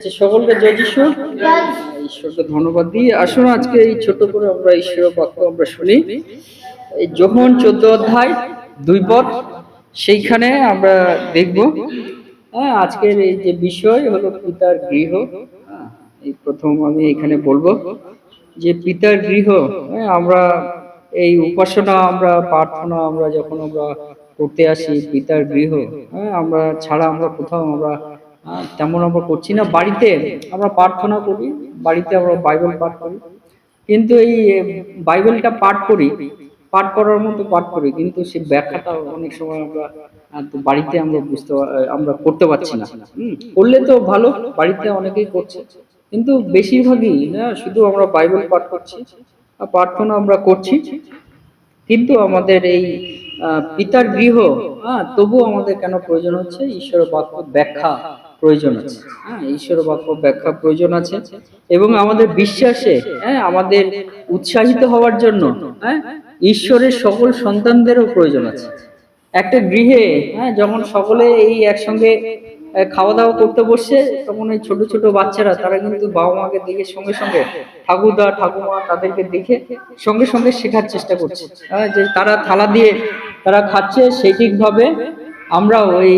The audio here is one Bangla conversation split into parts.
সকলকে জয় যিশু। ঈশ্বরকে ধন্যবাদ দিই আসুন আজকে এই ছোট করে আমরা ঈশ্বরের বাক্য আমরা শুনি। এই যখন চোদ্দ অধ্যায় দুই পদ সেইখানে আমরা দেখব হ্যাঁ আজকের এই যে বিষয় হলো পিতার গৃহ। হ্যাঁ, এই প্রথম আমি এখানে বলব যে পিতার গৃহ হ্যাঁ, আমরা এই উপাসনা আমরা প্রার্থনা আমরা যখন আমরা করতে আসি পিতার গৃহ হ্যাঁ আমরা ছাড়া আমরা কোথাও আমরা তেমন আমরা করছি না। বাড়িতে আমরা প্রার্থনা করি, বাড়িতে আমরা বাইবেল পাঠ করি। কিন্তু এই বাইবেলটা পাঠ করি, পাঠ করার মতো পাঠ করি, কিন্তু সেই ব্যাখ্যাটা অনেক সময় আমরা বাড়িতে আমরা বুঝতে আমরা করতে পারছি না। করলে তো ভালো, বাড়িতে অনেকেই করছে। কিন্তু বেশিরভাগই না শুধু আমরা বাইবেল পাঠ করছি প্রার্থনা আমরা করছি। কিন্তু আমাদের এই পিতার গৃহ হ্যাঁ তবুও আমাদের কেন প্রয়োজন হচ্ছে? ঈশ্বর বাক্য ব্যাখ্যা প্রয়োজন আছে। হ্যাঁ ঈশ্বর বাক্য ব্যাখ্যা প্রয়োজন আছে। এবং আমাদের বিশ্বাসে হ্যাঁ আমাদের উৎসাহিত হওয়ার জন্য হ্যাঁ ঈশ্বরের সকল সন্তানদেরও প্রয়োজন আছে। একটা গৃহে হ্যাঁ যখন সকলে এই একসঙ্গে খাওয়া দাওয়া করতে বসছে তখন এই ছোট ছোট বাচ্চারা তারা কিন্তু বাবা মাকে দেখে সঙ্গে সঙ্গে ঠাকুরদা ঠাকুমা তাদেরকে দেখে সঙ্গে সঙ্গে শেখার চেষ্টা করছে। হ্যাঁ, যে তারা থালা দিয়ে তারা খাচ্ছে সেই ঠিকভাবে আমরা ওই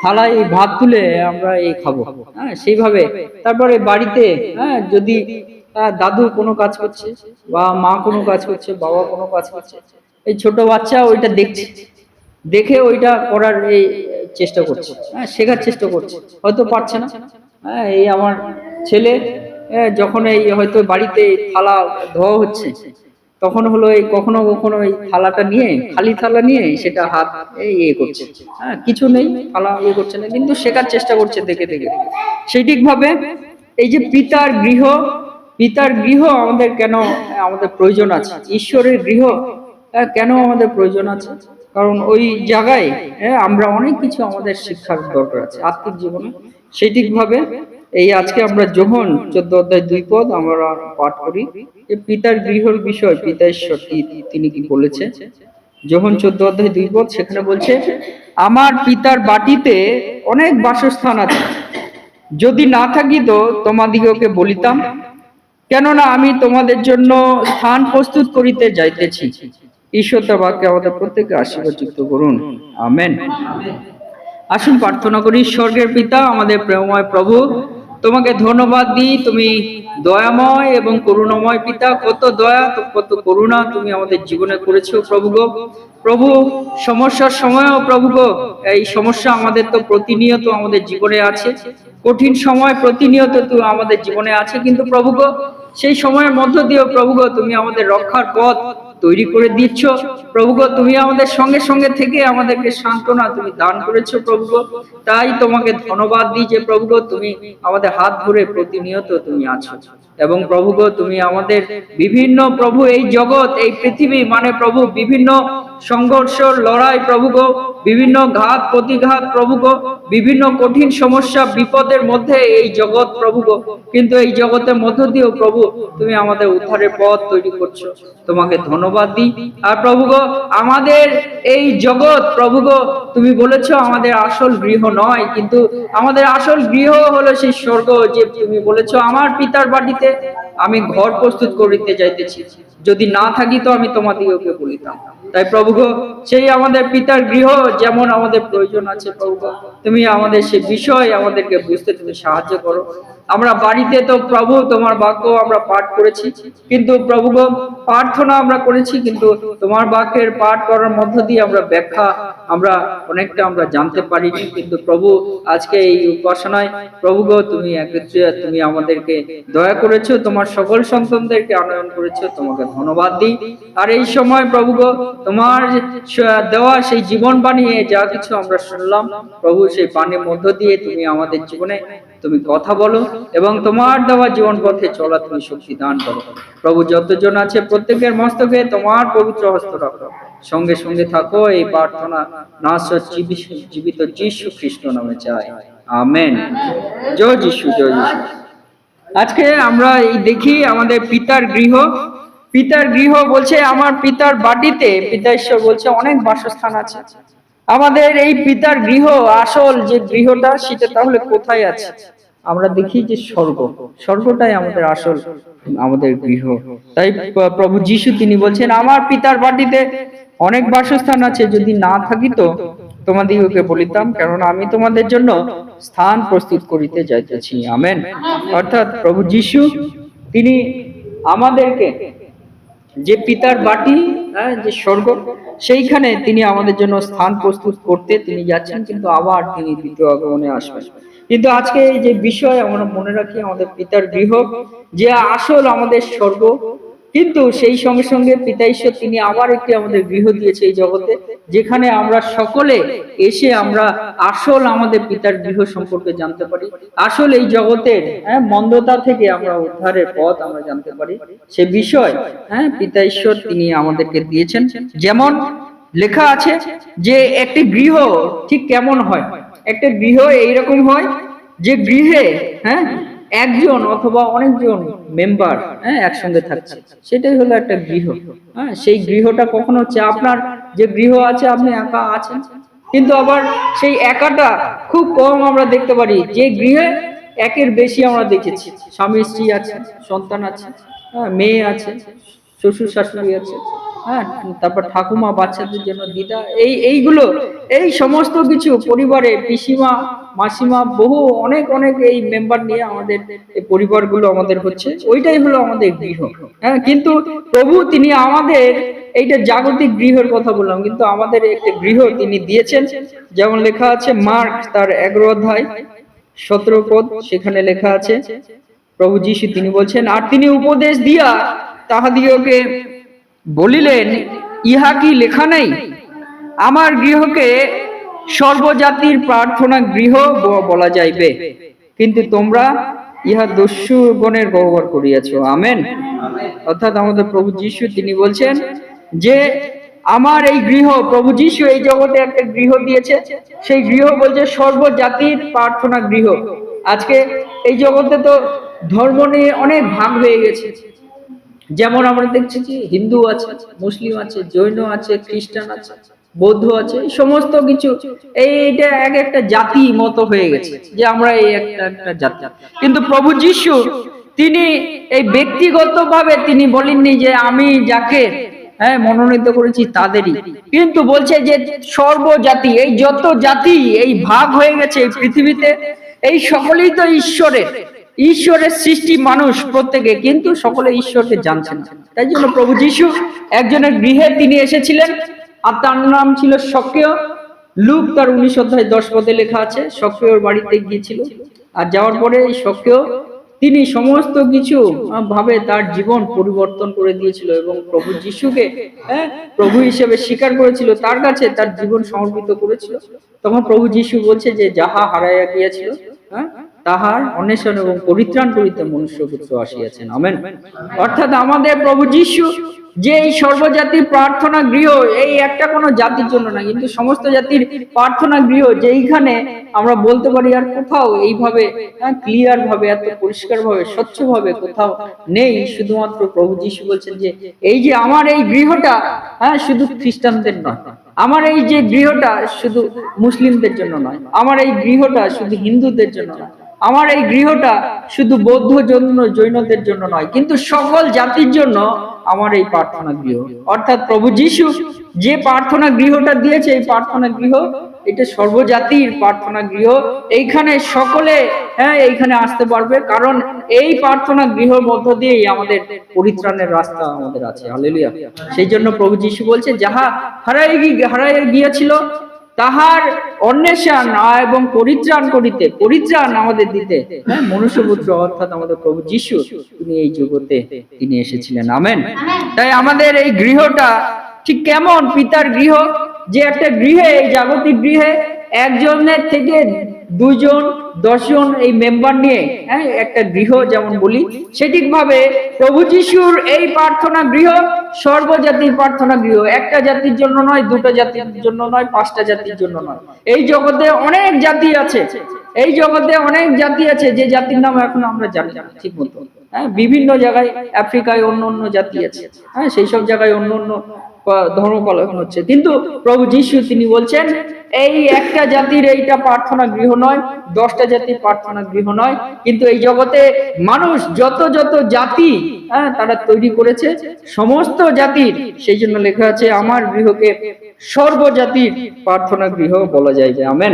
থালায় ভাত তুলে আমরা এই খাব। হ্যাঁ সেইভাবে। তারপরে বাড়িতে হ্যাঁ যদি দাদু কোনো কাজ করছে, বা মা কোনো কাজ করছে, বাবা কোনো কাজ করছে, এই ছোট বাচ্চা ওইটা দেখছে। দেখে ওইটা করার এই চেষ্টা করছে। হ্যাঁ শেখার চেষ্টা করছে। হয়তো পারছে না। হ্যাঁ এই আমার ছেলে যখন এই হয়তো বাড়িতে থালা ধোয়া হচ্ছে তখন হলো এই কখনো কখনো এই থালাটা নিয়ে খালি থালা নিয়ে সেটা হাত ইয়ে করছে। হ্যাঁ কিছু নেই থালা ইয়ে করছে না কিন্তু শেখার চেষ্টা করছে দেখে দেখে। সেই ঠিকভাবে এই যে পিতার গৃহ পিতার গৃহ আমাদের কেন আমাদের প্রয়োজন আছে? ঈশ্বরের গৃহ হ্যাঁ, কেন আমাদের প্রয়োজন আছে? কারণ ওই জায়গায় হ্যাঁ, আমরা অনেক কিছু আমাদের শিক্ষার দরকার আছে আত্মিক জীবনে। সেই ঠিকভাবে এই আজকে আমরা যখন চোদ্দ অধ্যায় দুই পদ আমরা পাঠ করি যে পিতার গৃহর বিষয়, পিতা ঈশ্বর তিনি কি বলেছে? যখন চোদ্দ অধ্যায় দুই পদ সেখানে বলছে, আমার পিতার বাটিতে অনেক বাসস্থান আছে। যদি না থাকিত তোমাদিগকে বলিতাম, কেননা আমি তোমাদের জন্য স্থান প্রস্তুত করিতে যাইতেছি। ঈশ্বর বাক্যে আমাদের প্রত্যেককে আশীর্বাদ যুক্ত করুন। আমেন। আসুন প্রার্থনা করি, স্বর্গের পিতা, আমাদের প্রেমময় প্রভু তোমাকে ধন্যবাদ দিই, তুমি দয়াময় এবং করুণাময় পিতা, কত দয়া, কত করুণা তুমি আমাদের জীবনে করেছ প্রভু গো। প্রভু, সমস্যার সময়ও প্রভু গো, এই সমস্যা আমাদের তো প্রতিনিয়ত আমাদের জীবনে আছে। কঠিন সময় প্রতিনিয়ত তো আমাদের জীবনে আছে, কিন্তু প্রভু গো, সেই সময়ের মধ্য দিয়েও প্রভু গো, তুমি আমাদের রক্ষার পথ তৈরি করে দিচ্ছ। প্রভু তুমি আমাদের সঙ্গে সঙ্গে থেকে আমাদেরকে সান্ত্বনা তুমি দান করেছ প্রভু তাই তোমাকে ধন্যবাদ দিই যে প্রভু তুমি আমাদের হাত ধরে প্রতিনিয়ত তুমি আছো। এবং প্রভু গো তুমি আমাদের বিভিন্ন প্রভু, এই জগৎ, এই পৃথিবী মানে প্রভু, বিভিন্ন সংঘর্ষ লড়াই প্রভু গো বিভিন্ন ঘাত, প্রতিঘাত প্রভু গো বিভিন্ন কঠিন সমস্যা, বিপদের মধ্যে এই জগৎ প্রভু কিন্তু এই জগতের মধ্য দিয়েও প্রভু, তুমি আমাদের উদ্ধারের পথ তৈরি করছ। তোমাকে ধন্যবাদ দিই। আর প্রভু আমাদের এই জগৎ প্রভু তুমি বলেছ আমাদের আসল গৃহ নয়, কিন্তু আমাদের আসল গৃহ হলো সেই স্বর্গ, যে তুমি বলেছ আমার পিতার বাড়িতে আমি ঘর প্রস্তুত করিতে যাইতেছি। যদি না থাকি তো আমি তোমাদিগকে বলিতাম। তাই প্রভু সেই আমাদের পিতার গৃহ যেমন আমাদের প্রয়োজন আছে প্রভু তুমি আমাদের সে বিষয় আমাদেরকে বুঝতে তুমি সাহায্য করো। আমরা বাড়িতে তো প্রভু, তোমার বাক্য আমরা পাঠ করেছি। কিন্তু প্রভু প্রার্থনা আমরা করেছি, কিন্তু তোমার বাক্যের পাঠ করার মধ্য দিয়ে আমরা ব্যাখ্যা আমরা অনেকটা আমরা জানতে পারিনি কিন্তু প্রভু, আজকে এই উপাসনায় প্রভু গো, তুমি একত্রে, তুমি আমাদেরকে দয়া করেছ, তোমার সকল সন্তানদেরকে আনয়ন করেছ, তোমাকে ধন্যবাদ দিই। আর এই সময় প্রভু গো, তোমার দেওয়া সেই জীবন বানিয়ে যা কিছু আমরা শুনলাম, প্রভু সেই বাণীর মধ্য দিয়ে তুমি আমাদের জীবনে তুমি কথা বলো এবং তোমার দেওয়া জীবন পথে চলা তুমি শক্তি দান করো। প্রভু যতজন আছে প্রত্যেকের মস্তকে তোমার পবিত্র হস্ত রাখো। সঙ্গে সঙ্গে থাকো, এই প্রার্থনা জীবি- জীবিত যীশু খ্রিস্ট নামে চাই। আমেন। জয় যিশু জয় যিশু। আজকে আমরা এই দেখি আমাদের পিতার গৃহ। পিতার গৃহ বলছে আমার পিতার বাটিতে, পিতা ঈশ্বর বলছে অনেক বাসস্থান আছে। আমাদের এই পিতার গৃহ, আসল যে গৃহটা, সেটা তাহলে কোথায় আছে? আমরা দেখি যে স্বর্গ। স্বর্গটাই আমাদের আসল, আমাদের গৃহ। তাই প্রভু যিশু তিনি বলছেন, আমার পিতার বাটিতে অনেক বাসস্থান আছে, যদি না থাকি তো তোমাদিগকে বলিতাম কারণ আমি তোমাদের জন্য স্থান প্রস্তুত করিতে যাইতেছি। আমেন। অর্থাৎ প্রভু যিশু, তিনি আমাদেরকে যে পিতার বাটি যে স্বর্গ, সেইখানে তিনি আমাদের জন্য স্থান প্রস্তুত করতে তিনি যাচ্ছেন, কিন্তু আবার তিনি দ্বিতীয় আগমনে আসবেন। কিন্তু আজকে এই যে বিষয় আমরা মনে রাখি, আমাদের পিতার গৃহ, যে আসল আমাদের স্বর্গ কিন্তু সেই সঙ্গে সঙ্গে পিতা ঈশ্বর, তিনি আবার একটি আমাদের গৃহ দিয়েছে এই জগতে, যেখানে আমরা সকলে এসে আমরা আসল আমাদের পিতার গৃহ সম্পর্কে জানতে পারি। আসল এই জগতের হ্যাঁ মন্দতা থেকে আমরা উদ্ধারের পথ আমরা জানতে পারি। সে বিষয় হ্যাঁ পিতা ঈশ্বর তিনি আমাদেরকে দিয়েছেন। যেমন লেখা আছে যে একটি গৃহ ঠিক কেমন হয়? একটা গৃহ এইরকম হয় যে গৃহে হ্যাঁ একজন অথবা অনেকজন মেম্বার হ্যাঁ একসঙ্গে থাকছে। সেটাই হলো একটা গৃহ। হ্যাঁ সেই গৃহটা কখন হচ্ছে আপনার যে গৃহ আছে, আপনি একা আছেন। কিন্তু আবার সেই একাটা খুব কম আমরা দেখতে পারি। যে গৃহে একের বেশি আমরা দেখেছি। স্বামী, স্ত্রী আছে, সন্তান আছে হ্যাঁ মেয়ে আছে, শ্বশুর, শাশুড়ি আছে হ্যাঁ তারপর ঠাকুমা, বাচ্চাদের জন্য দিদা, এই, এইগুলো, এই সমস্ত কিছু পরিবারে পিসিমা মাসিমা বহু অনেক অনেক এই মেম্বার নিয়ে আমাদের পরিবারগুলো আমাদের হচ্ছে। ওইটাই হলো আমাদের গৃহ। হ্যাঁ কিন্তু প্রভু তিনি আমাদের এইটা জাগতিক গৃহের কথা বললাম, কিন্তু আমাদের একটা গৃহ তিনি দিয়েছেন। যেমন লেখা আছে মার্ক তার এগারো অধ্যায় সতেরো পদ, সেখানে লেখা আছে, প্রভু যিশু তিনি বলছেন, আর তিনি উপদেশ দিয়া তাহাদিগকে বলিলেন, ইহা কি লেখা নেই? আমার গৃহকে সর্বজাতির প্রার্থনা গৃহ বলা যাইবে। কিন্তু তোমরা ইহা দস্যু গণের ব্যবহার করিয়াছ। আমেন। অর্থাৎ আমাদের প্রভু যিশু, তিনি বলছেন যে, আমার এই গৃহ, প্রভু যিশু এই জগতে একটা গৃহ দিয়েছে। সেই গৃহ বলছে সর্বজাতির প্রার্থনা গৃহ। আজকে এই জগতে তো ধর্ম নিয়ে অনেক ভাগ হয়ে গেছে। যেমন আমরা দেখছি হিন্দু আছে, মুসলিম আছে, জৈন আছে, খ্রিস্টান আছে। বৌদ্ধ আছে সমস্ত কিছু এই এটা এক একটা জাতি মতো হয়ে গেছে, যে আমরা এই একটা একটা জাতি। কিন্তু প্রভু যিশু, তিনি এই ব্যক্তিগতভাবে তিনি বলেননি যে আমি যাকে হ্যাঁ মনোনীত করেছি তাদেরই। কিন্তু বলছে যে সর্বজাতি, এই যত জাতি, এই ভাগ হয়ে গেছে এই পৃথিবীতে, এই সকলেই তো ঈশ্বরের। ঈশ্বরের সৃষ্টি মানুষ প্রত্যেকে, কিন্তু সকলে ঈশ্বরকে জানছেন তাই জন্য প্রভু যিশু একজনের গৃহে তিনি এসেছিলেন আর তার নাম ছিল সক্রিয় লুক তার উনিশ অধ্যায় দশ পদে লেখা আছে সক্রিয়র বাড়িতে গিয়েছিল। আর যাওয়ার পরে এই সক্রিয় তিনি সমস্ত কিছু ভাবে তার জীবন পরিবর্তন করে দিয়েছিল এবং প্রভু যিশুকে হ্যাঁ প্রভু হিসেবে স্বীকার করেছিল, তার কাছে তার জীবন সমর্পিত করেছিল। তখন প্রভু যিশু বলছে যে, যাহা হারাইয়া গিয়েছিল হ্যাঁ তাহার অন্বেষণ এবং পরিত্রাণ করিতে মনুষ্য পুত্র আসিয়াছেন। আমেন। অর্থাৎ আমাদের প্রভু যিশু যে এই সর্বজাতির প্রার্থনা গৃহ, এই একটা কোনো জাতির জন্য না, কিন্তু সমস্ত জাতির প্রার্থনা গৃহ যেইখানে আমরা বলতে পারি আর কোথাও এইভাবে ক্লিয়ার ভাবে, এত পরিষ্কার ভাবে, স্বচ্ছ ভাবে কোথাও নেই, শুধুমাত্র প্রভু যিশু বলছেন যে, এই যে আমার এই গৃহটা হ্যাঁ শুধু খ্রিস্টানদের নয়, আমার এই যে গৃহটা শুধু মুসলিমদের জন্য নয়, আমার এই গৃহটা শুধু হিন্দুদের জন্য নয় আমার এই গৃহটা শুধু বৌদ্ধ জন্য, জৈনদের জন্য নয়, কিন্তু সকল জাতির জন্য আমার এই প্রার্থনা গৃহ। অর্থাৎ প্রভু যিশু যে প্রার্থনা গৃহটা দিয়েছে, এই প্রার্থনা গৃহ, এটা সর্বজাতির প্রার্থনা গৃহ। এইখানে সকলে হ্যাঁ এইখানে আসতে পারবে, কারণ এই প্রার্থনা গৃহর মধ্য দিয়েই আমাদের পরিত্রাণের রাস্তা আমাদের আছে। হালেলুয়া সেই জন্য প্রভু যিশু বলছে, যাহা হারাই হারাইয়া গিয়েছিল তাহার অন্বেষণ এবং পরিত্রাণ করিতে পরিত্রাণ আমাদের দিতে। হ্যাঁ মনুষ্যপুত্র অর্থাৎ আমাদের প্রভু যিশু তিনি এই জগতে তিনি এসেছিলেন। আমেন। তাই আমাদের এই গৃহটা ঠিক কেমন? পিতার গৃহ যে একটা গৃহে এই জাগতিক গৃহে একজনের থেকে দুইজন দশজন এই মেম্বার নিয়ে হ্যাঁ একটা গৃহ যেমন বলি সেঠিকভাবে প্রভু যিশুর এই প্রার্থনা গৃহ, সর্বজাতির প্রার্থনা গৃহ, একটা জাতির জন্য নয়, দুটো জাতির জন্য নয়, পাঁচটা জাতির জন্য নয়। এই জগতে অনেক জাতি আছে, এই জগতে অনেক জাতি আছে, যে জাতির নাম এখন আমরা জানি না, ঠিক মতো। হ্যাঁ বিভিন্ন জায়গায়, আফ্রিকায় অন্য অন্য জাতি আছে। হ্যাঁ সেই সব জায়গায় অন্য অন্য পা- ধর্ম পালন হচ্ছে। কিন্তু প্রভু যিশু তিনি বলছেন, এই একটা জাতির এইটা প্রার্থনা গৃহ নয়, দশটা জাতির প্রার্থনা গৃহ নয়। কিন্তু এই জগতে মানুষ যত যত জাতি হ্যাঁ তারা তৈরি করেছে, সমস্ত জাতির। সেই জন্য লেখা আছে, আমার গৃহকে সর্বজাতির প্রার্থনা গৃহ বলা যায় যে আমেন।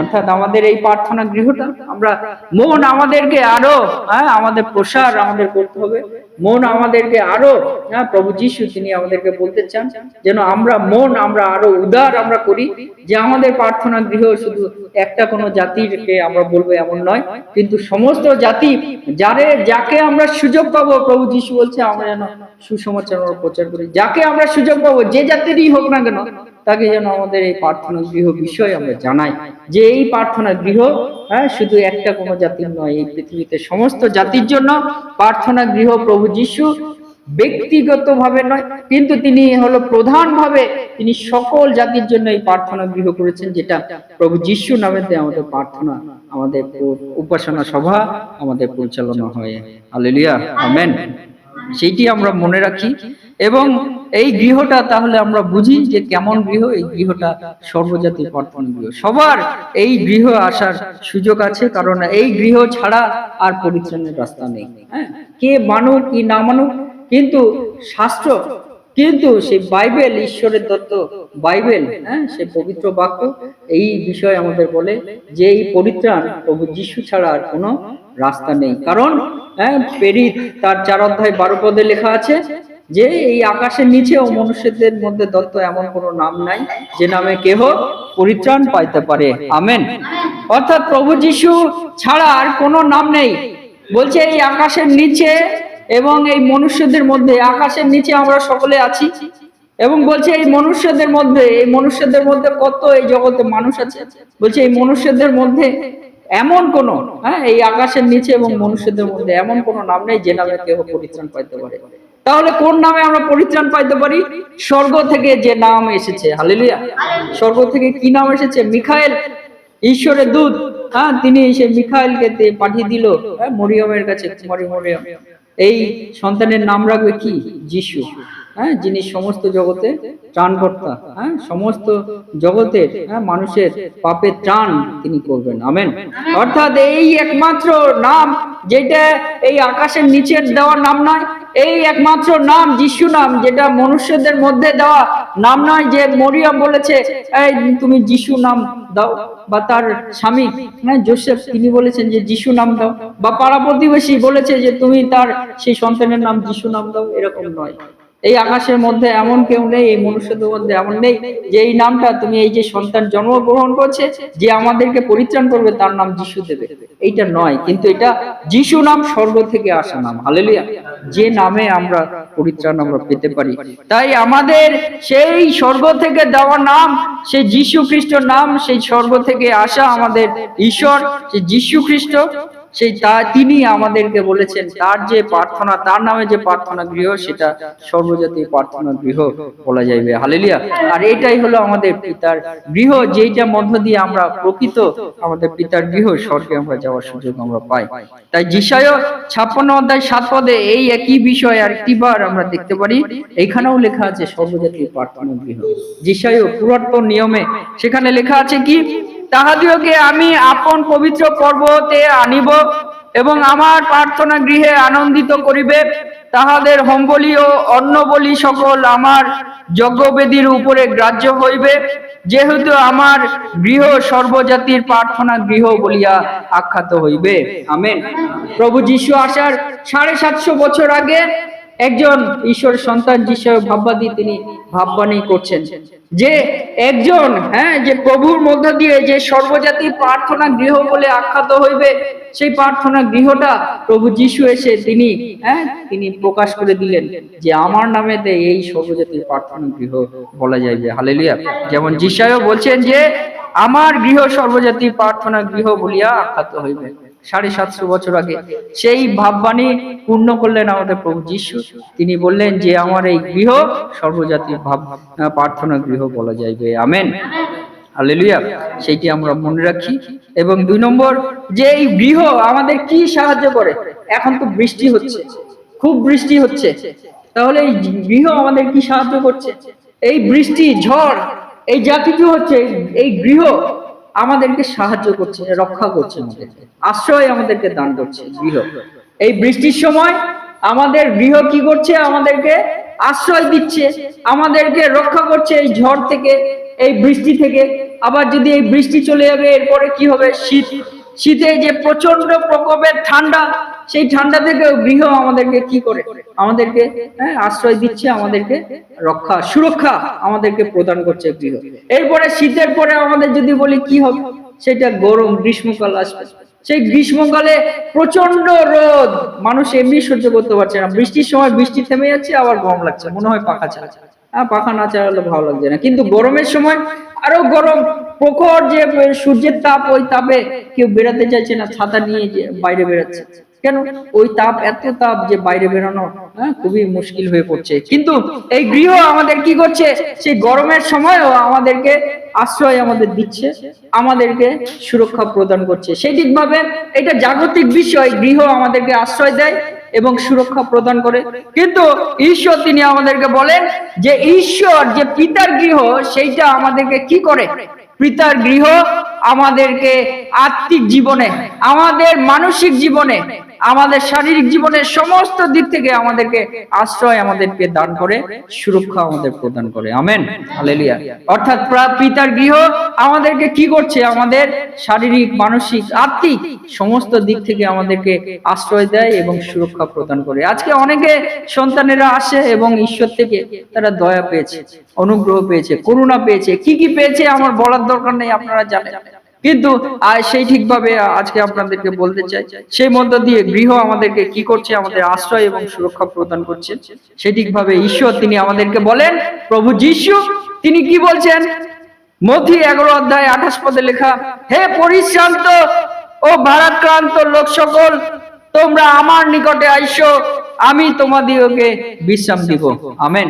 অর্থাৎ আমাদের এই প্রার্থনা গৃহটা আমরা, মন আমাদেরকে আরও হ্যাঁ আমাদের প্রসার আমাদের করতে হবে। মন আমাদেরকে আরও হ্যাঁ প্রভু যিশু তিনি আমাদেরকে বলতে চান যেন আমরা মন, আমরা আরও উদার আমরা করি যে আমাদের প্রার্থনা গৃহ শুধু একটা কোনো জাতিরকে আমরা বলব এমন নয়, কিন্তু সমস্ত জাতি, যারে, যাকে আমরা সুযোগ পাবো, প্রভু যিশু বলছে, আমরা যেন সুসমাচার প্রচার করি। যাকে আমরা সুযোগ পাবো, যে জাতিরই হোক না কেন, তাকে যেন আমাদের এই প্রার্থনা গৃহ বিষয় আমরা জানাই। যে এই প্রার্থনা গৃহ হ্যাঁ শুধু একটা কোনো জাতির নয়, এই পৃথিবীতে সমস্ত জাতির জন্য প্রার্থনা গৃহ প্রভু যিশু ব্যক্তিগতভাবে নয়, কিন্তু তিনি হলো প্রধানভাবে তিনি সকল জাতির জন্য এই প্রার্থনা গৃহ করেছেন, যেটা প্রভু যিশু নামেতে আমাদের প্রার্থনা, আমাদের উপাসনা সভা, আমাদের পরিচালনা হয়। Hallelujah, amen. সেইটি আমরা মনে রাখি। এবং এই গৃহটা তাহলে আমরা বুঝি যে কেমন গৃহ, এই গৃহটা সর্বজাতির প্রার্থনা গৃহ। সবার এই গৃহ আসার সুযোগ আছে, কারণ এই গৃহ ছাড়া আর পরিত্রাণের রাস্তা নেই। হ্যাঁ? কে মানুক, কি না মানুক, কিন্তু শাস্ত্র, কিন্তু সেই বাইবেল, ঈশ্বরের দত্ত বাইবেল হ্যাঁ? সে পবিত্র বাক্য, এই বিষয়ে আমাদের বলে যে এই পরিত্রাণ প্রভু যিশু ছাড়া আর কোনো রাস্তা নেই। কারণ হ্যাঁ তার চার অধ্যায় বারো পদে লেখা আছে যে, এই আকাশের নিচে ও মনুষ্যদের মধ্যে দত্ত এমন কোনো নাম নাই যে নামে কেহ পরিত্রাণ পাইতে পারে। আমেন। অর্থাৎ প্রভু যিশু ছাড়া আর কোনো নাম নেই। বলছে, এই আকাশের নিচে এবং এই মনুষ্যদের মধ্যে, আকাশের নিচে আমরা সকলে আছি। এবং বলছে, এই মনুষ্যদের মধ্যে, এই মনুষ্যদের মধ্যে কত এই জগতে মানুষ আছে? বলছে, এই মনুষ্যদের মধ্যে এমন কোন হ্যাঁ এই আকাশের নিচে এবং মনুষ্যদের মধ্যে এমন কোন নাম নেই যে নামে কেউ পরিত্রাণ পাইতে পারে। তাহলে কোন নামে আমরা পরিত্রাণ পাইতে পারি? স্বর্গ থেকে যে নাম এসেছে হালেলুয়া। স্বর্গ থেকে কি নাম এসেছে? মিখাইল ঈশ্বরের দূত। হ্যাঁ তিনি সেই মিখাইলকে পাঠিয়ে দিল। হ্যাঁ, মরিয়মের কাছে মরিয়ম। এই সন্তানের নাম রাখবে কি? যিশু। হ্যাঁ যিনি সমস্ত জগতে ত্রাণকর্তা হ্যাঁ সমস্ত জগতের হ্যাঁ মানুষের পাপের ত্রাণ তিনি করবেন। আমেন। অর্থাৎ এই একমাত্র নাম যেটা এই আকাশের নিচের দেওয়া নাম নয় এই একমাত্র নাম যিশু নাম যেটা মনুষ্যদের মধ্যে দেওয়া নাম নয় যে মরিয়ম বলেছে এই তুমি যিশু নাম দাও। বা তার স্বামী হ্যাঁ জোসেফ তিনি বলেছেন যে যিশু নাম দাও। বা পাড়া প্রতিবেশী বলেছে যে তুমি তার সেই সন্তানের নাম যিশু নাম দাও। এরকম নয়। এই আকাশের মধ্যে এমন কেউ নেই, এই মনুষ্যদের মধ্যে এমন নেই যে এই নামটা তুমি এই যে সন্তান জন্মগ্রহণ করছে, যে আমাদেরকে পরিত্রাণ করবে, তার নাম যিশু দেবে। এইটা নয়, কিন্তু এটা যিশু নাম স্বর্গ থেকে আসা নাম। হালেলুয়া। যে নামে আমরা পরিত্রাণ আমরা পেতে পারি। তাই আমাদের সেই স্বর্গ থেকে দেওয়া নাম, সেই যিশু খ্রিস্ট নাম, সেই স্বর্গ থেকে আসা আমাদের ঈশ্বর, সেই যিশু খ্রিস্ট সেই তা তিনি আমাদেরকে বলেছেন, তার যে প্রার্থনা, তার নামে যে প্রার্থনা গৃহ, সেটা সর্বজাতীয় প্রার্থনা গৃহ বলা যাইবে। হালেলিয়া। আর এটাই হলো আমাদের পিতার গৃহ যেইটা মধ্য দিয়ে আমরা প্রকৃত আমাদের পিতার গৃহ, স্বর্গে আমরা যাওয়ার সুযোগ আমরা পাই। তাই যিশায় ছাপ্পান্ন অধ্যায় সাত পদে এই একই বিষয় আর বার আমরা দেখতে পারি। এইখানেও লেখা আছে সর্বজাতীয় প্রার্থনা গৃহ। যিশায় পুরাতন নিয়মে সেখানে লেখা আছে কি? তাহাদিওকে আমি আপন পবিত্র পর্বতে আনিব এবং আমার প্রার্থনা গৃহে আনন্দিত করিবে। তাহাদের হোমবলি ও অন্নবলি সকল আমার যজ্ঞবেদীর উপরে গ্রাহ্য হইবে। যেহেতু আমার গৃহ সর্বজাতির প্রার্থনা গৃহ বলিয়া আখ্যাত হইবে। আমেন। প্রভু যিশু আসার সাড়ে সাতশো বছর আগে একজন ঈশ্বর সন্তান যিশু ভাববাদী তিনি ভাববাণী করছেন যে একজন হ্যাঁ যে প্রভুর মধ্য দিয়ে যে সর্বজাতি প্রার্থনা গৃহ বলে আখ্যাত হইবে, সেই প্রার্থনা গৃহটা প্রভু যিশু এসে তিনি হ্যাঁ তিনি প্রকাশ করে দিলেন যে আমার নামেতে এই সর্বজাতির প্রার্থনা গৃহ বলা যাইবে। হালেলুয়া। যেমন যিশায়ও বলছেন যে, আমার গৃহ সর্বজাতির প্রার্থনা গৃহ বলিয়া আখ্যাত হইবে। সাড়ে সাতশো বছর আগে। সেই ভাববাণী পূর্ণ করলেন আমাদের প্রভু যিশু। তিনি বললেন যে, আমার এই গৃহ সর্বজাতির ভাব প্রার্থনা গৃহ বলা যাইবে। আমেন। হালেলুয়া। সেইটি আমরা মনে রাখি। এবং দুই নম্বর, যে এই গৃহ আমাদের কি সাহায্য করে? এখন তো বৃষ্টি হচ্ছে। খুব বৃষ্টি হচ্ছে। তাহলে এই গৃহ আমাদের কি সাহায্য করছে? এই বৃষ্টি, ঝড়, এই যা কিছু হচ্ছে, এই গৃহ আমাদেরকে সাহায্য করছে, রক্ষা করছে আমাদেরকে আশ্রয় আমাদেরকে দান করছে। গৃহ। এই বৃষ্টির সময় আমাদের গৃহ কি করছে? আমাদেরকে আশ্রয় দিচ্ছে, আমাদেরকে রক্ষা করছে এই ঝড় থেকে, এই বৃষ্টি থেকে। আবার যদি এই বৃষ্টি চলে যাবে, এরপরে কি হবে? শীত। শীতে যে প্রচণ্ড প্রকোপের ঠান্ডা সেই ঠান্ডা থেকে গৃহ আমাদেরকে কি করে? আমাদেরকে হ্যাঁ, আশ্রয় দিচ্ছে আমাদেরকে রক্ষা সুরক্ষা আমাদেরকে প্রদান করছে গৃহ। এরপরে শীতের পরে আমাদের যদি বলি কি হবে? সেটা গরম গ্রীষ্মকাল আসবে। সেই গ্রীষ্মকালে প্রচণ্ড রোদ। মানুষ এমনি সহ্য করতে পারছে না। বৃষ্টির সময় বৃষ্টি থেমে যাচ্ছে আবার গরম লাগছে। মনে হয় পাখা চালাচ্ছে হ্যাঁ পাখা না চালালে ভালো লাগছে না। কিন্তু গরমের সময় আরও গরম প্রখর যে সূর্যের তাপ ওই তাপে কেউ বেরাতে চাইছে না ছাতা নিয়ে বাইরে বেরাচ্ছে। কেন? ওই তাপ, এত তাপ যে বাইরে বেরোনো হ্যাঁ খুবই মুশকিল হয়ে পড়ছে। কিন্তু এই গৃহ আমাদের কি করছে? সেই গরমের সময়ও আমাদেরকে আশ্রয় আমাদের দিচ্ছে, আমাদেরকে সুরক্ষা প্রদান করছে। সেই ঠিকভাবে এটা জাগতিক বিষয় গৃহ আমাদেরকে আশ্রয় দেয় এবং সুরক্ষা প্রদান করে। কিন্তু ঈশ্বর তিনি আমাদেরকে বলেন যে ঈশ্বর যে পিতার গৃহ, সেইটা আমাদেরকে কি করে? পিতার গৃহ আমাদেরকে আত্মিক জীবনে, আমাদের মানসিক জীবনে আমাদের শারীরিক জীবনের সমস্ত দিক থেকে আমাদেরকে আশ্রয় আমাদেরকে দান করে সুরক্ষা আমাদের প্রদান করে। আমেন। হালেলুয়া। অর্থাৎ পিতার গৃহ আমাদেরকে কি করছে? আমাদের শারীরিক, মানসিক, আত্মিক সমস্ত দিক থেকে আমাদেরকে আশ্রয় দেয় এবং সুরক্ষা প্রদান করে। আজকে অনেকে সন্তানেরা আসে এবং ঈশ্বর থেকে তারা দয়া পেয়েছে, অনুগ্রহ পেয়েছে, করুণা পেয়েছে। কি কি পেয়েছে? আমার বলার দরকার নেই, আপনারা জানেন। কিন্তু সেই ঠিকভাবে আজকে আপনাদেরকে বলতে চাই, সেই মধ্য দিয়ে গৃহ আমাদেরকে কি করছে? আমাদের আশ্রয় এবং সুরক্ষা প্রদান করছে। ঠিকভাবে ঈশ্বর, তিনি আমাদেরকে বলেন, প্রভু যিশু, তিনি কি বলছেন? মথি এগারো অধ্যায় আঠাশ পদে লেখা, হে পরিশ্রান্ত ও ভারাক্রান্ত লোক সকল, তোমরা আমার নিকটে আইসো, আমি তোমাদিওকে বিশ্রাম দিব। আমেন।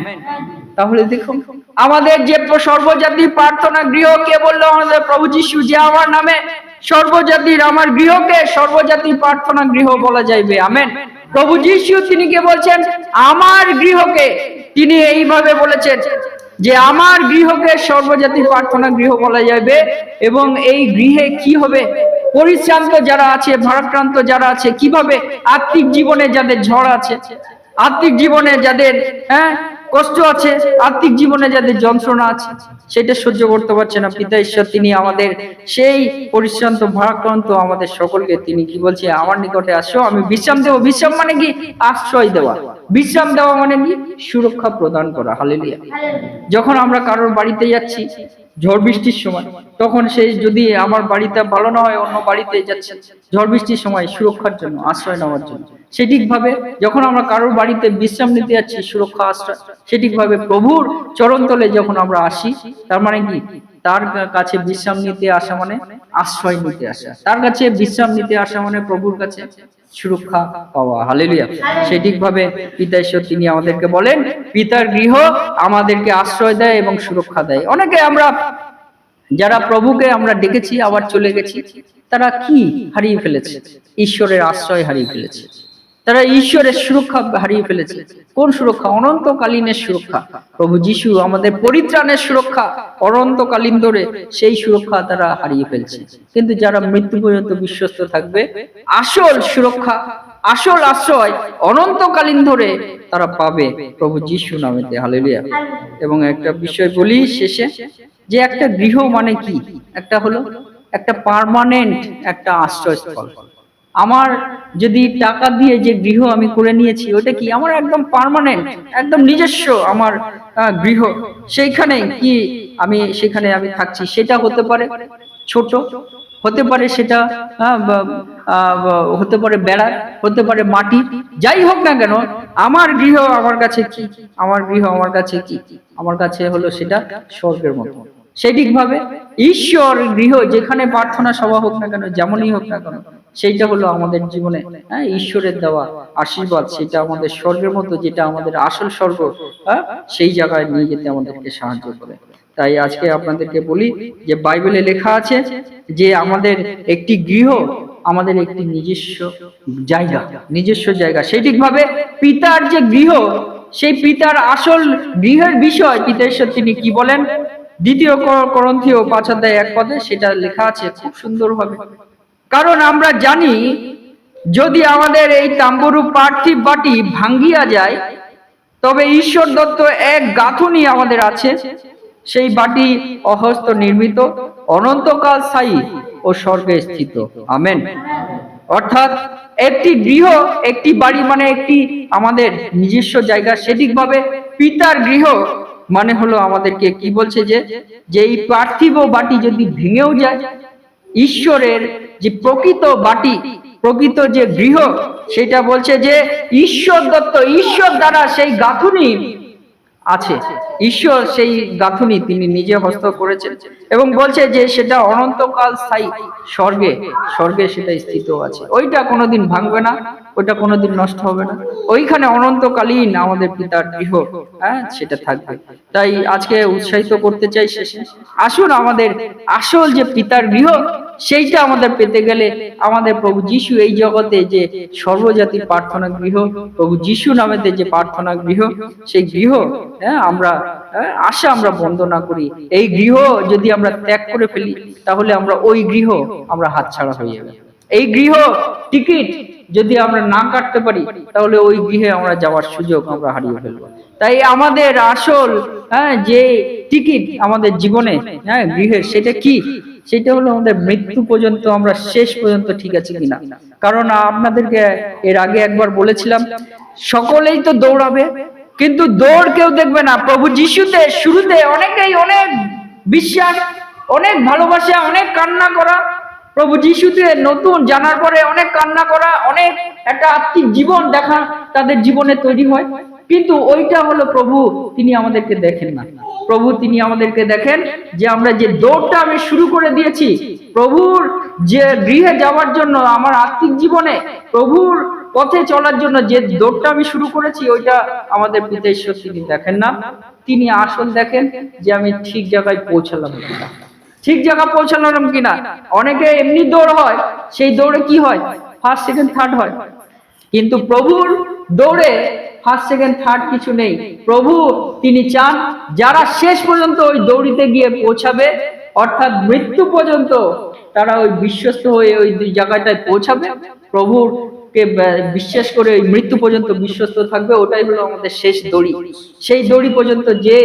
তাহলে দেখুন, আমাদের যে সর্বজাতি প্রার্থনা গৃহ, কে বলল আমাদের প্রভু যিশু যে আমার নামে সর্বজাতির আমার গৃহকে সর্বজাতি প্রার্থনা গৃহ বলা যাইবে, আমেন। প্রভু যিশু তিনি কে বলছেন? আমার গৃহকে তিনি এইভাবে বলেছেন যে আমার গৃহকে সর্বজাতি প্রার্থনা গৃহ বলা যাবে এবং এই গৃহে কি হবে? পরিশ্রান্ত যারা আছে, ভারাক্রান্ত যারা আছে, কীভাবে আত্মিক জীবনে যাদের ঝড় আছে, আত্মিক জীবনে যাদের হ্যাঁ কষ্ট আছে, আর্থিক জীবনে যাদের যন্ত্রণা আছে, সেটা সহ্য করতে পারছে না। পিতা ঈশ্বর, তিনি আমাদের সেই পরিশ্রান্ত, ভারাক্রান্ত আমাদের সকলকে, তিনি কি বলছে, আমার নিকটে আসো, আমি বিশ্রাম দেবো। বিশ্রাম মানে কি? আশ্রয় দেওয়া। বিশ্রাম দেওয়া মানে কি? সুরক্ষা প্রদান করা। হালেলিয়া। যখন আমরা কারোর বাড়িতে যাচ্ছি, ঝড় বৃষ্টির সময়, তখন সেই যদি আমার বাড়িতে ভালো না হয়, অন্য বাড়িতে যাচ্ছে, ঝড় বৃষ্টির সময় সুরক্ষার জন্য, আশ্রয় নেওয়ার জন্য। সেঠিকভাবে যখন আমরা কারোর বাড়িতে বিশ্রাম নিতে যাচ্ছি, সুরক্ষা, আশ্রয় সেঠিকভাবে প্রভুর চরণতলে যখন আমরা আসি, তার মানে কি? তার কাছে বিশ্রাম নিতে আসা মানে আশ্রয় নিতে আসা। তার কাছে বিশ্রাম নিতে আসা মানে প্রভুর কাছে সুরক্ষা পাওয়া। হালেলিয়া। সেঠিকভাবে পিতা ঈশ্বর তিনি আমাদেরকে বলেন পিতার গৃহ আমাদেরকে আশ্রয় দেয় এবং সুরক্ষা দেয়। অনেকে আমরা যারা প্রভুকে আমরা ডেকেছি আবার চলে গেছি তারা কি হারিয়ে ফেলেছে? ঈশ্বরের আশ্রয় হারিয়ে ফেলেছে। তারা ঈশ্বরের সুরক্ষা হারিয়ে ফেলেছে। কোন সুরক্ষা? অনন্তকালীনের সুরক্ষা। প্রভু যিশু আমাদের পরিত্রাণের সুরক্ষা, অনন্তকালীন ধরে সেই সুরক্ষা তারা হারিয়ে ফেলছে। কিন্তু যারা মৃত্যু পর্যন্ত বিশ্বস্ত থাকবে, আসল সুরক্ষা, আসল আশ্রয় অনন্তকালীন ধরে তারা পাবে প্রভু যিশু নামেতে। হালেলুয়া। এবং একটা বিষয় বলি শেষে, যে একটা গৃহ মানে কি? একটা হলো একটা পার্মানেন্ট একটা আশ্রয়স্থল। আমার যদি টাকা দিয়ে যে গৃহ আমি করে নিয়েছি, ওটা কি আমার একদম পার্মানেন্ট একদম নিজস্ব আমার গৃহ? সেইখানে কি আমি, সেখানে আমি থাকছি? সেটা হতে পারে ছোট, হতে পারে সেটা হতে পারে বেড়া, হতে পারে মাটি, যাই হোক না কেন, আমার গৃহ আমার কাছে কি? আমার গৃহ আমার কাছে কি? আমার কাছে হলো সেটা স্বর্গের মতো। সেইঠিকভাবে ঈশ্বর গৃহ, যেখানে প্রার্থনা সভা হোক না কেন, যেমনই হোক না কেন সেইটা হলো আমাদের জীবনে হ্যাঁ ঈশ্বরের দেওয়া আশীর্বাদ, সেটা আমাদের স্বর্গের মতো, যেটা আমাদের আসল স্বর্গ হ্যাঁ সেই জায়গায় নিয়ে যেতে আমাদেরকে সাহায্য করে। তাই আজকে আপনাদেরকে বলি যে বাইবেলে লেখা আছে যে আমাদের একটি গৃহ, আমাদের একটি নিজস্ব জায়গা নিজস্ব জায়গা। সেই ঠিকভাবে পিতার যে গৃহ, সেই পিতার আসল গৃহের বিষয় পিতা ঈশ্বর তিনি কি বলেন? দ্বিতীয় কর- করন্থীয় পাঁচ অধ্যায় এক পদে সেটা লেখা আছে, খুব সুন্দরভাবে। কারণ আমরা জানি, যদি আমাদের এই তাম্বুরু পার্থিব বাটি ভাঙ্গিয়া যায়, তবে ঈশ্বর দত্ত এক গাঁথুনি আমাদের আছে। সেই বাটি অহস্ত নির্মিত, অনন্তকাল স্থায়ী ও স্বর্গে স্থিত। আমেন। অর্থাৎ একটি গৃহ, একটি বাড়ি মানে একটি আমাদের নিজস্ব জায়গা। সঠিকভাবে পিতার গৃহ মানে হলো আমাদেরকে কি বলছে যে যে এই পার্থিব বাটি যদি ভেঙেও যায়, ঈশ্বরের যে প্রকৃত বাটি, প্রকৃত যে গৃহ, সেটা বলছে যে ঈশ্বর দত্ত, ঈশ্বর দ্বারা সেই গাঁথুনি আছে। ঈশ্বর সেই গাঁথুনি তিনি নিজে হস্ত করেছেন এবং বলছে যে সেটা অনন্তকাল স্থায়ী, স্বর্গে স্বর্গে সেটা স্থিত আছে। ওইটা কোনোদিন ভাঙবে না। ওইটা কোনোদিন নষ্ট হবে না। ওইখানে অনন্তকালীন আমাদের পিতার গৃহ হ্যাঁ সেটা থাকবে। তাই আজকে উৎসাহিত করতে চাই শেষে। আসুন আমাদের আসল যে পিতার গৃহ সেইটা আমাদের পেতে গেলে আমাদের প্রভু যিশু এই জগতে যে সর্বজাতির প্রার্থনা গৃহ প্রভু যিশু নামেতে যে প্রার্থনা গৃহ সেই গৃহ হ্যাঁ আমরা হ্যাঁ, আশা আমরা বন্ধ না করি। এই গৃহ যদি আমরা ত্যাগ করে ফেলি তাহলে আমরা ওই গৃহ আমরা হাতছাড়া হয়ে যাবে। এই গৃহ টিকিট যদি আমরা না কাটতে পারি, তাহলে ওই গৃহে আমরা যাওয়ার সুযোগ আমরা হারিয়ে ফেলব। তাই আমাদের আসল হ্যাঁ যে টিকিট আমাদের জীবনে হ্যাঁ গৃহের সেটা কি? সেটা হলো আমাদের মৃত্যু পর্যন্ত আমরা শেষ পর্যন্ত ঠিক আছে কিনা। কারণ আপনাদেরকে এর আগে একবার বলেছিলাম, সকলেই তো দৌড়াবে, কিন্তু দৌড় কেউ দেখবে না। প্রভু যিশুতে, শুরুতে অনেকেই অনেক বিশ্বাস, অনেক ভালোবাসা, অনেক কান্না করা প্রভু যিশুতে নতুন জানার পরে অনেক কান্না করা, অনেক একটা আত্মিক জীবন দেখা তাদের জীবনে তৈরি হয়। কিন্তু ওইটা হলো প্রভু তিনি আমাদেরকে দেখেন না। প্রভু তিনি আমাদেরকে দেখেন যে আমরা যে দৌড়টা আমি শুরু করে দিয়েছি, প্রভুর যে গৃহে যাওয়ার জন্য, আমার আত্মিক জীবনে, প্রভুর পথে চলার জন্য যে দৌড়টা আমি শুরু করেছি, ওইটা আমাদের পিতা ঈশ্বর তিনি দেখেন না। তিনি আসল দেখেন যে আমি ঠিক জায়গায় পৌঁছালাম। ঠিক জায়গা পৌঁছালাম কিনা? অনেকে এমনি দৌড় হয়, সেই দৌড়ে কি হয়? ফার্স্ট সেকেন্ড থার্ড হয়। কিন্তু প্রভুর দৌড়ে ফার্স্ট সেকেন্ড থার্ড কিছু নেই। প্রভু তিনি চান যারা শেষ পর্যন্ত ওই দৌড়িতে গিয়ে পৌঁছাবে, অর্থাৎ মৃত্যু পর্যন্ত তারা ওই বিশ্বস্ত হয়ে ওই জায়গাটায় পৌঁছাবে। প্রভুর কে বিশ্বাস করে ওই মৃত্যু পর্যন্ত বিশ্বস্ত থাকবে, ওটাই হলো আমাদের শেষ দড়ি। সেই দড়ি পর্যন্ত যে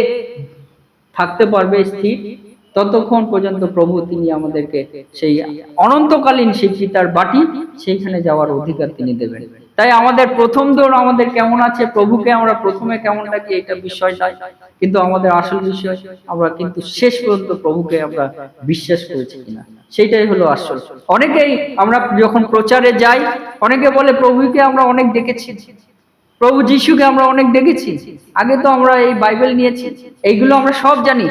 থাকতে পারবে স্থির ততক্ষণ পর্যন্ত প্রভু তিনি আমাদেরকে সেই অনন্তকালীন পিতার বাটি সেইখানে যাওয়ার অধিকার তিনি দেবেন। তাই আমাদের প্রথম দৌড় আমাদের কেমন আছে, প্রভুকে আমরা প্রথমে কেমন রাখি এটা বিষয় নয়, কিন্তু আমাদের আসল বিষয়, আমরা কিন্তু শেষ পর্যন্ত প্রভুকে আমরা বিশ্বাস করেছি কিনা সেটাই হলো আসল। অনেকেই আমরা যখন প্রচারে যাই, অনেকে বলে প্রভুকে আমরা অনেক দেখেছি, প্রভু যিশুকে আমরা অনেক দেখেছি, আগে তো আমরা এই বাইবেল নিয়েছি, এইগুলো আমরা সব জানি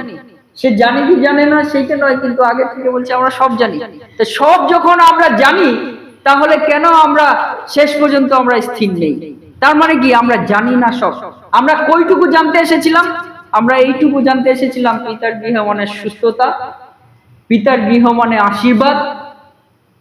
সে জানি কি জানে না, সেইটা নয়, কিন্তু আগে থেকে বলছে আমরা সব জানি। তো সব যখন আমরা জানি, তাহলে কেন আমরা শেষ পর্যন্ত আমরা স্থির নেই? তার মানে কি, আমরা জানি না সব। আমরা কইটুকু জানতে এসেছিলাম, আমরা এইটুকু জানতে এসেছিলাম, পিতার গৃহ মানে সুস্থতা, পিতার গৃহ মানে আশীর্বাদ,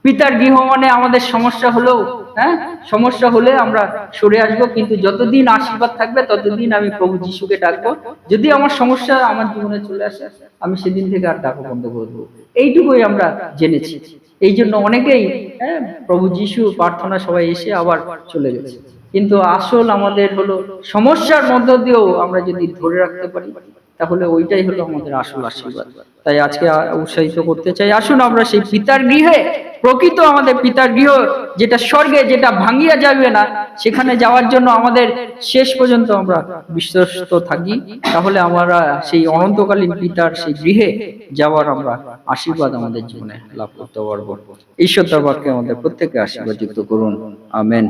পিতার গৃহ মানে আমাদের সমস্যা হলেও হ্যাঁ? সমস্যা হলে আমরা সরে আসব, কিন্তু যতদিন আশীর্বাদ থাকবে, ততদিন আমি প্রভু যিশুকে ডাকবো। যদি আমার সমস্যা আমার জীবনে চলে আসে, আমি সেদিন থেকে আর ডাকা বন্ধ করে দেবো। এইটুকুই আমরা জেনেছি। এই জন্য অনেকেই হ্যাঁ প্রভু যিশু প্রার্থনা সবাই এসে আবার চলে গেছে। কিন্তু আসল আমাদের হলো সমস্যার মধ্য দিয়েও আমরা যদি ধরে রাখতে পারি তাহলে ওইটাই হলো আমাদের আসল আশীর্বাদ। তাই আজকে উৎসাহিত করতে চাই। আসুন আমরা সেই পিতার গৃহে প্রকৃত আমাদের পিতার গৃহ যেটা স্বর্গে যেটা ভাঙিয়া যাবে না সেখানে যাওয়ার জন্য আমাদের শেষ পর্যন্ত আমরা বিশ্বস্ত থাকি। তাহলে আমরা সেই অনন্তকালীন পিতার সেই গৃহে যাওয়ার আমরা আশীর্বাদ আমাদের জীবনে লাভ করতে পারব। ঈশ্বর বাক্যে আমাদের প্রত্যেককে আশীর্বাদ যুক্ত করুন। আমেন।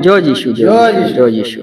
জয় যিশু। জয় যিশু, জয় যিশু।